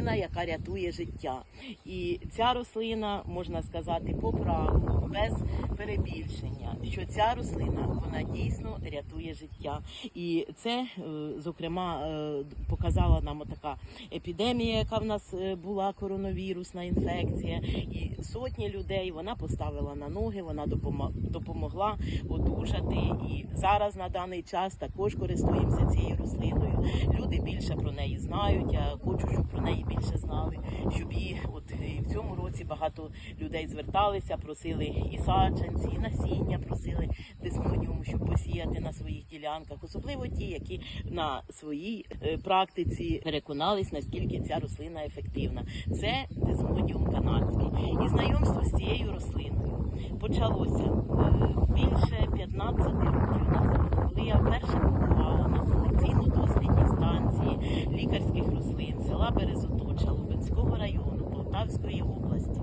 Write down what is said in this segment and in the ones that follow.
рослина, яка рятує життя. І ця рослина, можна сказати, по праву, без перебільшення, що ця рослина вона дійсно рятує життя. І це, е, зокрема, е, показала нам така епідемія, яка в нас е, була коронавірусна інфекція, і сотні людей вона поставила на ноги, вона допомо- допомогла одужати. І зараз на даний час також користуємося цією рослиною. Люди більше про неї знають. Я хочу, щоб про неї більше знали, щоб її от і в цьому році багато людей зверталися, просили і саджанці, і насіння просили десмодіуму, щоб посіяти на своїх ділянках, особливо ті, які на своїй е, практиці переконались, наскільки ця рослина ефективна. Це десмодіум канадський. І знайомство з цією рослиною почалося е, більше 15 років назад, коли я вперше побувала на селекційно-дослідній станції лікарських рослин села Березоточа Лубенського району Полтавської області.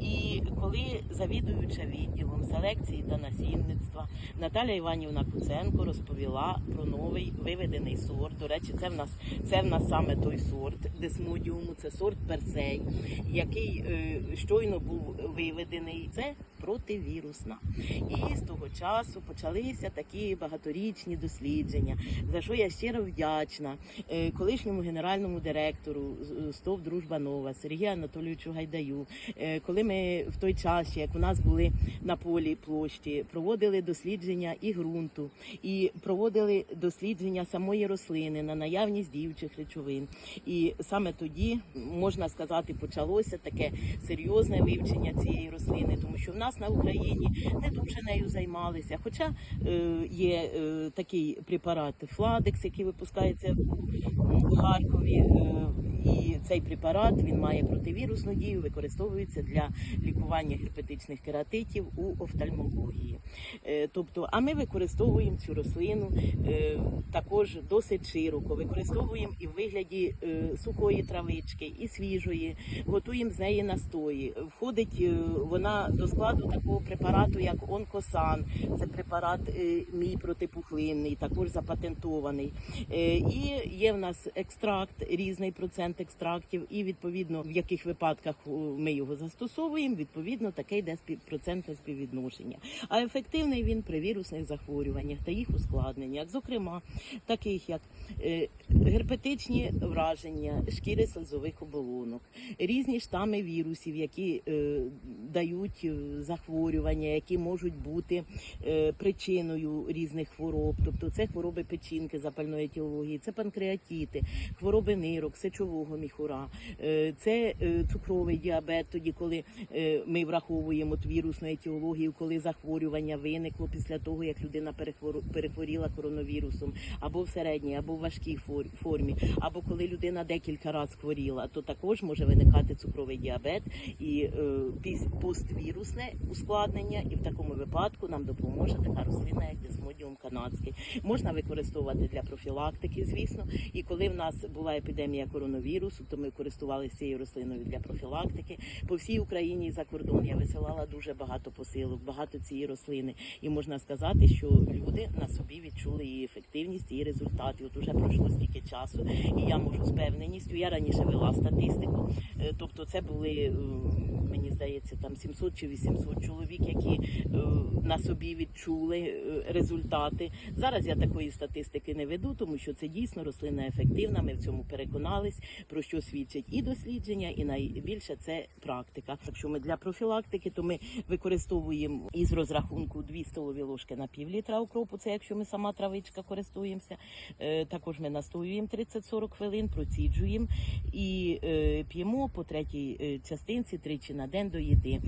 І коли завідуюча відділом селекції та насінництва Наталя Іванівна Куценко розповіла про новий виведений сорт. До речі, це в нас це в нас саме той сорт десмодіуму, це сорт персей, який е, щойно був виведений. Це противірусна. І з того часу почалися такі багаторічні дослідження, за що я щиро вдячна е, колишньому генеральному директору з- СТОВ Дружба Нова Сергію Анатолійовичу Гайдаю. Е, Коли ми в той час, як у нас були на полі площі, проводили дослідження і ґрунту, і проводили дослідження самої рослини на наявність діючих речовин. І саме тоді можна сказати, почалося таке серйозне вивчення цієї рослини, тому що в нас на Україні не дуже нею займалися. Хоча е, є е, такий препарат Фладекс, який випускається у Харкові. І цей препарат він має противірусну дію, використовується для лікування герпетичних кератитів у офтальмології. Е, Тобто, а ми використовуємо цю рослину е, також досить широко. Використовуємо і в вигляді е, сухої травички, і свіжої, готуємо з неї настої. Входить вона до складу такого препарату, як онкосан. Це препарат мій протипухлинний, також запатентований. І є в нас екстракт, різний процент екстрактів, і відповідно в яких випадках ми його застосовуємо, відповідно таке йде процентне співвідношення. А ефективний він при вірусних захворюваннях та їх ускладненнях, зокрема таких як е, герпетичні враження шкіри слизових оболонок, різні штами вірусів, які е, дають е, захворювання, які можуть бути е, причиною різних хвороб. Тобто це хвороби печінки, запальної етіології, це панкреатіти, хвороби нирок, сечового міхура, е, це е, цукровий діабет, тоді коли е, ми враховуємо вірусну етіологію, коли захворювання виникло після того, як людина перехворіла коронавірусом, або в середній, або в важкій формі, або коли людина декілька разів хворіла, то також може виникати цукровий діабет і поствірусне ускладнення, і в такому випадку нам допоможе така рослина, як десмодіум канадський. Можна використовувати для профілактики, звісно. І коли в нас була епідемія коронавірусу, то ми користувалися цією рослиною для профілактики. По всій Україні і за кордон я висилала дуже багато посилок, багато цієї рослини. І можна сказати, що люди на собі відчули її ефективність, її результати. От уже пройшло стільки часу, і я можу з певненістю. Я раніше вела статистику, е, тобто це були. Здається, там 700 чи 800 чоловік, які е, на собі відчули е, результати. Зараз я такої статистики не веду, тому що це дійсно рослина ефективна. Ми в цьому переконались, про що свідчать і дослідження, і найбільше це практика. Якщо ми для профілактики, то ми використовуємо із розрахунку 2 столові ложки на пів літра укропу. Це якщо ми сама травичка користуємося. Е, Також ми настоюємо 30-40 хвилин, проціджуємо і п'ємо по третій частинці тричі на день до їди.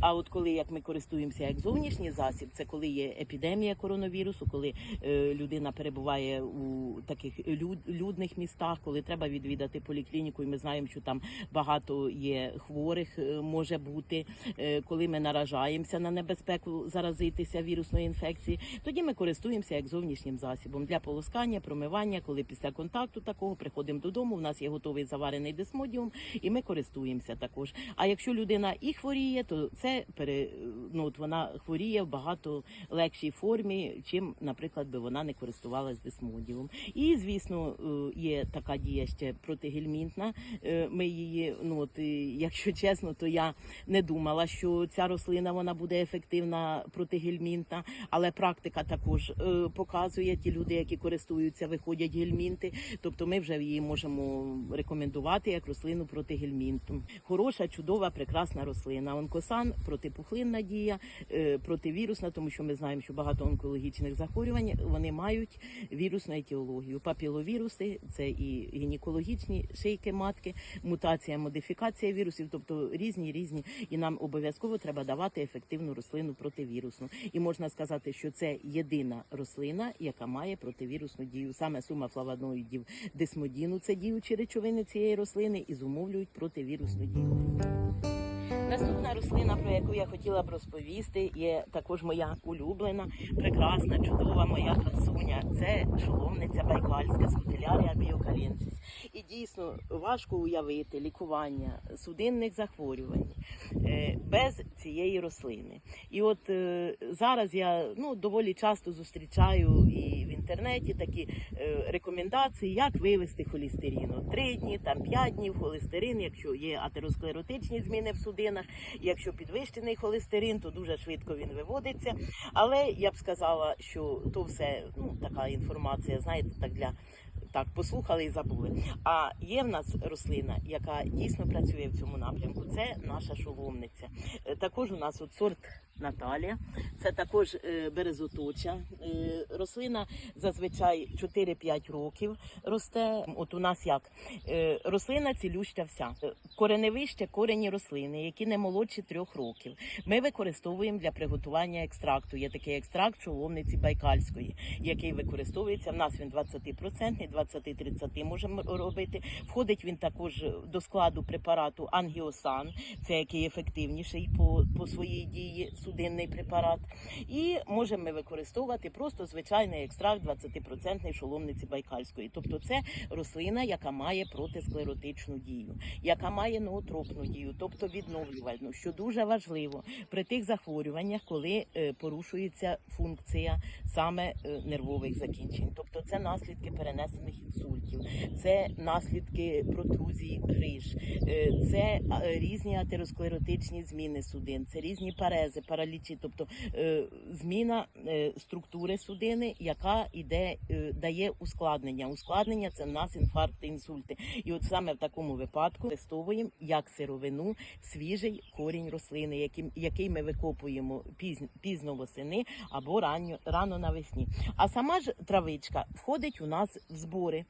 А от коли як ми користуємося як зовнішній засіб, це коли є епідемія коронавірусу, коли е, людина перебуває у таких люд, людних містах, коли треба відвідати поліклініку, і ми знаємо, що там багато є хворих, е, може бути, е, коли ми наражаємося на небезпеку заразитися вірусною інфекцією, тоді ми користуємося як зовнішнім засобом для полоскання, промивання, коли після контакту такого приходимо додому, у нас є готовий заварений десмодіум, і ми користуємося також. А якщо людина хворіє, то це пере, ну, от вона хворіє в багато легшій формі, чим, наприклад, би вона не користувалась десмодіумом. І, звісно, е, є така дія ще протигельмінтна. Е, Ми її, ну от, якщо чесно, то я не думала, що ця рослина вона буде ефективна протигельмінтна, але практика також е, показує ті люди, які користуються, виходять гельмінти. Тобто ми вже її можемо рекомендувати як рослину проти гельмінту. Хороша, чудова, прекрасна рослина. Онкосан протипухлинна дія, е, противірусна, тому що ми знаємо, що багато онкологічних захворювань вони мають вірусну етіологію. Папіловіруси це і гінекологічні шийки матки, мутація, модифікація вірусів, тобто різні різні. І нам обов'язково треба давати ефективну рослину противірусну. І можна сказати, що це єдина рослина, яка має противірусну дію. Саме сума флавоноїдів десмодіну це діючі речовини цієї рослини і зумовлюють противірусну дію. Наступна рослина, про яку я хотіла б розповісти, є також моя улюблена, прекрасна, чудова моя красуня. Це шоломниця байкальська скутелярія біокалінсіс. І дійсно важко уявити лікування судинних захворювань е, без цієї рослини. І от е, зараз я ну доволі часто зустрічаю і в інтернеті такі е, рекомендації, як вивести холестерин. Три дні, там п'ять днів холестерин, якщо є атеросклеротичні зміни в судинах, якщо підвищений холестерин, то дуже швидко він виводиться. Але я б сказала, що то все ну така інформація, знаєте, так для. Так, послухали і забули. А є в нас рослина, яка дійсно працює в цьому напрямку. Це наша шоломниця. Е, Також у нас от сорт Наталія, це також е, березоточа. Е, рослина зазвичай 4-5 років росте. От у нас як Е, рослина цілюща вся. Кореневище корені рослини, які не молодші трьох років. Ми використовуємо для приготування екстракту. Є такий екстракт шоломниці байкальської, який використовується. В нас він 20%, 20-30 можемо робити. Входить він також до складу препарату ангіосан, це який ефективніший по, по своїй дії судинний препарат. І можемо ми використовувати просто звичайний екстракт 20% шоломниці байкальської. Тобто це рослина, яка має протисклеротичну дію, яка має ноотропну дію, тобто відновлювальну, що дуже важливо при тих захворюваннях, коли е, порушується функція саме е, нервових закінчень. Тобто це наслідки перенесених інсультів, це наслідки протрузії гриж, е, це різні атеросклеротичні зміни судин, це різні парези, паралічі, тобто е, зміна е, структури судини, яка іде, е, дає ускладнення. Ускладнення це в нас інфаркти, інсульти. І от саме в такому випадку використовуємо як сировину свіжий корінь рослини, яким, який ми викопуємо пізно, пізно восени або ранньо, рано навесні. А сама ж травичка входить у нас в збори.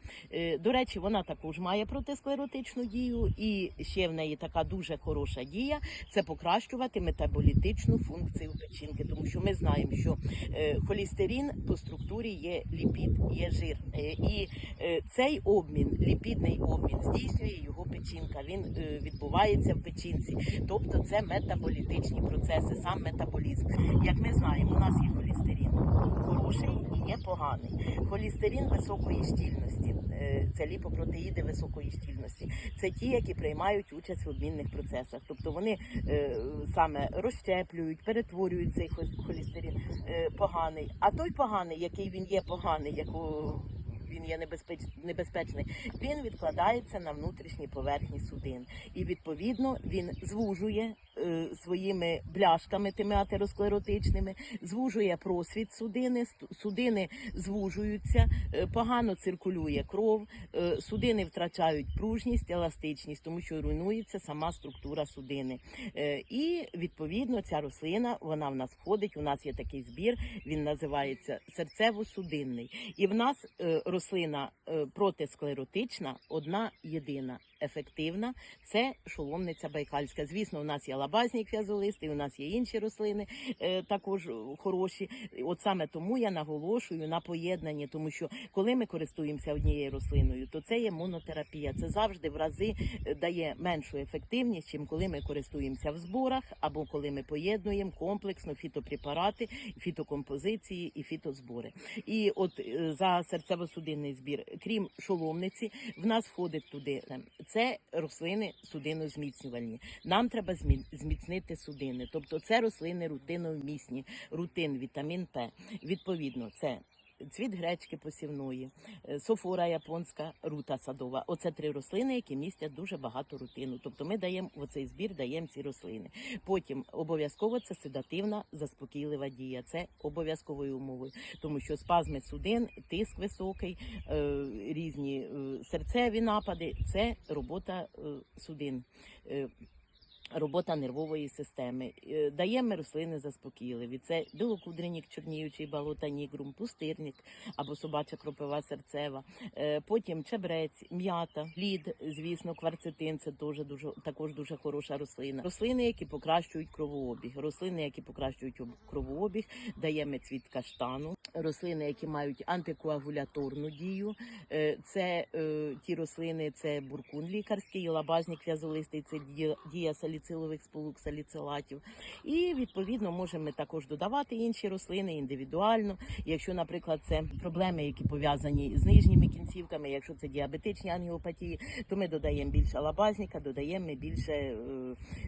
До речі, вона також має протисклеротичну дію, і ще в неї така дуже хороша дія це покращувати метаболітичну функцію печінки, тому що ми знаємо, що е, холестерин по структурі є ліпід, є жир. Е, І е, цей обмін, ліпідний обмін, здійснює його печінка. Він відбувається в печінці. Тобто це метаболітичні процеси, сам метаболізм. Як ми знаємо, у нас є холестерин хороший і є поганий. Холестерин високої щільності, це ліпопротеїди високої щільності. Це ті, які приймають участь в обмінних процесах. Тобто вони саме розщеплюють, перетворюють цей холістерин е, поганий. А той поганий, який він є поганий, якого він є небезпеч... небезпечний, він відкладається на внутрішній поверхні судин. І відповідно він звужує е, своїми бляшками, тими атеросклеротичними, звужує просвіт судини, судини звужуються, е, погано циркулює кров, е, судини втрачають пружність, еластичність, тому що руйнується сама структура судини. Е, І відповідно ця рослина вона в нас входить. У нас є такий збір, він називається серцево-судинний. І в нас е, рослина е, протисклеротична, одна єдина. Ефективна це шоломниця байкальська. Звісно, у нас є лабазні квязолисти, у нас є інші рослини е, також хороші. От саме тому я наголошую на поєднанні, тому що коли ми користуємося однією рослиною, то це є монотерапія. Це завжди в рази е, дає меншу ефективність, чим коли ми користуємося в зборах або коли ми поєднуємо комплексно фітопрепарати, фітокомпозиції і фітозбори. І от е, за серцево-судинний збір, крім шоломниці, в нас входить туди е, це рослини судинозміцнювальні. Нам треба змі- зміцнити судини. Тобто це рослини рутиновмісні, рутин, вітамін П. Відповідно, це цвіт гречки посівної, е, софора японська, рута садова. Оце три рослини, які містять дуже багато рутину. Тобто ми даємо в оцей збір, даємо ці рослини. Потім обов'язково це седативна заспокійлива дія. Це обов'язковою умовою, тому що спазми судин, тиск високий, е, різні е, серцеві напади це робота судин. Робота нервової системи. Е, Даємо рослини заспокійливі. Це білокудренік, чорніючий болота, нігрум, пустирник або собача кропива серцева. Е, Потім чебрець, м'ята, лід, звісно, кварцетин це теж дуже також дуже хороша рослина. Рослини, які покращують кровообіг. Рослини, які покращують кровообіг, даємо цвіт каштану. Рослини, які мають антикоагуляторну дію. Е, Це ті рослини, це буркун лікарський, лабазник в'язолистий, це дія, дія саліцилових сполук, саліцилатів. І відповідно можемо також додавати інші рослини індивідуально. Якщо, наприклад, це проблеми, які пов'язані з нижніми кінцівками, якщо це діабетичні ангіопатії, то ми додаємо більше лабазника, додаємо більше е,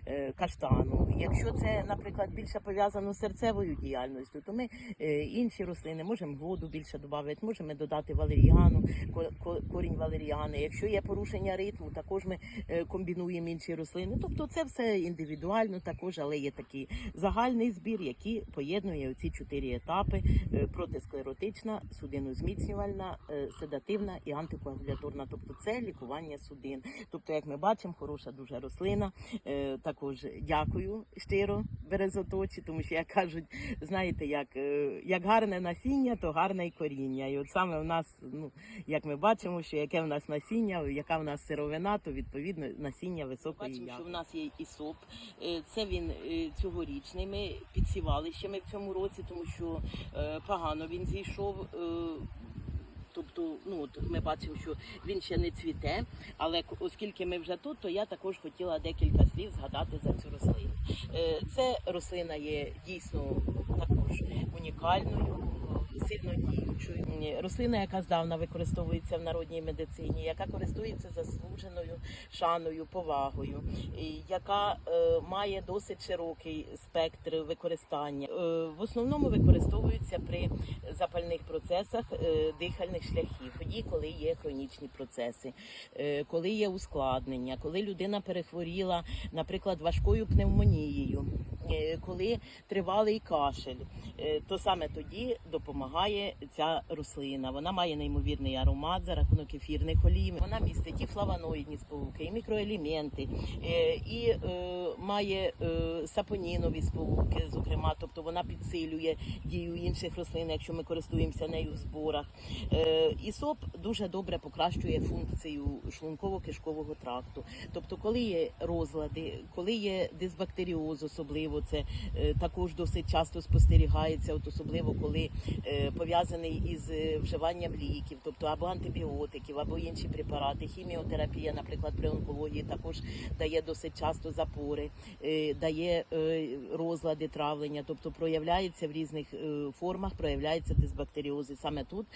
е, каштану. Якщо це, наприклад, більше пов'язано з серцевою діяльністю, то ми е, інші рослини можемо воду більше додати, можемо додати валеріану, ко- ко- корінь валеріани. Якщо є порушення ритму, також ми е, комбінуємо інші рослини. Тобто це все індивідуально також, але є такий загальний збір, який поєднує ці чотири етапи: е, протисклеротична, судинозміцнювальна, е, седативна і антикоагуляторна. Тобто це лікування судин. Тобто, як ми бачимо, хороша дуже рослина. Е, Також дякую щиро березоточі, тому що як кажуть, знаєте, як, як гарне насіння, то гарне й коріння. І от саме в нас, ну як ми бачимо, що яке в нас насіння, яка в нас сировина, то відповідно насіння високої Бачимо, що в нас є ісоп. Е, Це він е, цьогорічний. Ми підсівали ще ми в цьому році, тому що е, погано він зійшов. Тобто, ну от ми бачимо, що він ще не цвіте, але оскільки ми вже тут, то я також хотіла декілька слів згадати за цю рослину. Це рослина є дійсно також унікальною, сильно діючою. Рослина, яка здавна використовується в народній медицині, яка користується заслуженою шаною, повагою, яка е, має досить широкий спектр використання. Е, в основному використовується при запальних процесах е, дихальних шляхів, тоді, коли є хронічні процеси, е, коли є ускладнення, коли людина перехворіла, наприклад, важкою пневмонією, коли тривалий кашель, е, то саме тоді допомагає ця рослина. Вона має неймовірний аромат за рахунок ефірних олій. Вона містить і флавоноїдні сполуки, і мікроелементи, е, і е, має е, сапонінові сполуки, зокрема, тобто вона підсилює дію інших рослин, якщо ми користуємося нею в зборах. Е, Ісоп дуже добре покращує функцію шлунково-кишкового тракту. Тобто, коли є розлади, коли є дисбактеріоз, особливо це е, також досить часто спостерігається, от особливо коли е, пов'язаний із е, вживанням ліків, тобто або антибіотиків, або інші препарати. Хіміотерапія, наприклад, при онкології також дає досить часто запори, дає розлади травлення, тобто проявляється в різних формах, проявляється дисбактеріоз. І саме тут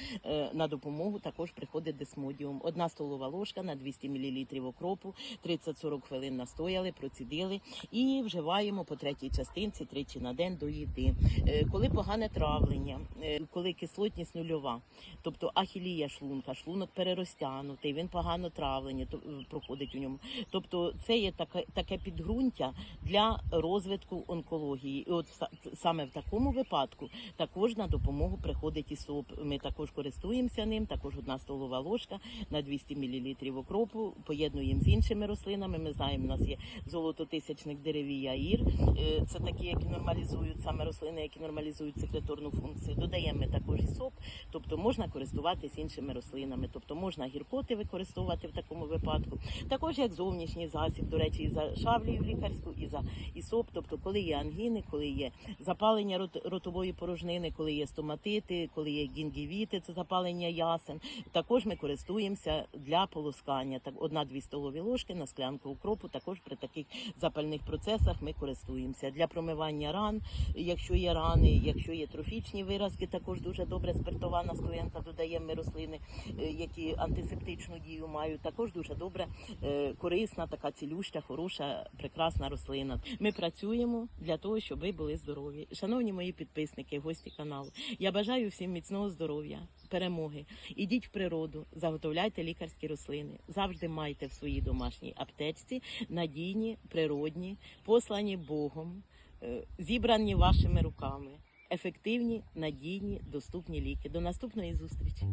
на допомогу також приходить десмодіум. Одна столова ложка на 200 мл окропу, 30-40 хвилин настояли, процідили і вживаємо по третій частинці тричі на день до їди. Е, Коли погане травлення, е, коли кислотність нульова, тобто ахілія шлунка, шлунок переростянутий, він погано травлення е, проходить у ньому. Тобто це є таке, підґрунтя для розвитку онкології. І от саме в такому випадку також на допомогу приходить ісоп. Ми також користуємося ним, також одна столова ложка на 200 мл окропу, поєднуємо з іншими рослинами. Ми знаємо, у нас є золототисячник деревій аїр. Це такі, які нормалізують саме рослини, які нормалізують секреторну функцію. Додаємо ми також ісоп, тобто можна користуватись іншими рослинами, тобто можна гіркоти використовувати в такому випадку. Також як зовнішній засіб, до речі, і за шавлію лікарську, і за ісоп, тобто коли є ангіни, коли є запалення рот- ротової порожнини, коли є стоматити, коли є гінгівіти, це запалення ясен. Також ми користуємося для полоскання. Так, одна-дві столові ложки на склянку укропу. Також при таких запальних процесах ми користуємося для промивання ран, якщо є рани, якщо є трофічні виразки, також дуже добре спиртова Івана додаємо ми рослини, е, які антисептичну дію мають. Також дуже добре, е, корисна, така цілюща, хороша, прекрасна рослина. Ми працюємо для того, щоб ви були здорові. Шановні мої підписники, гості каналу. Я бажаю всім міцного здоров'я, перемоги. Ідіть в природу, заготовляйте лікарські рослини. Завжди майте в своїй домашній аптечці надійні, природні, послані Богом, е, зібрані вашими руками. Ефективні, надійні, доступні ліки. До наступної зустрічі.